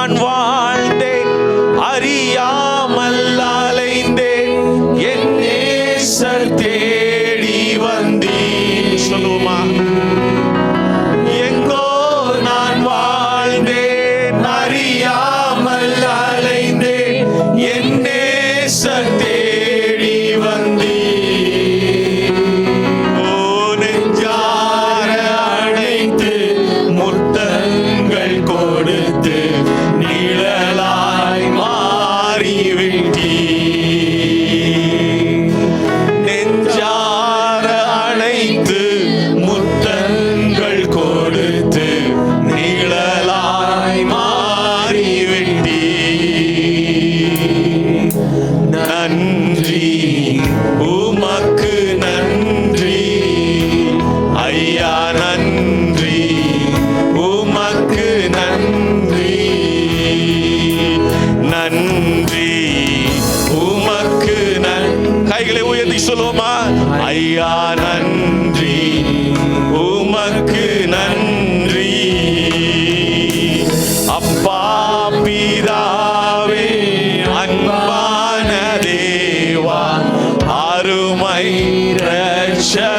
நான் வாழ்ந்தேன் அறியாமல் அலைந்தேன். என் நேசர் தேடி வந்தேன் சொல்லுவோமா? எங்கோ நான் வாழ்ந்தேன் அறியாமல் அலைந்தேன். என் நேசர் சொல்லுவோமா? ஐயா நன்றி. உமக்கு நன்றி. அப்பா பிதாவே அன்பான தேவா அருமை ரட்ச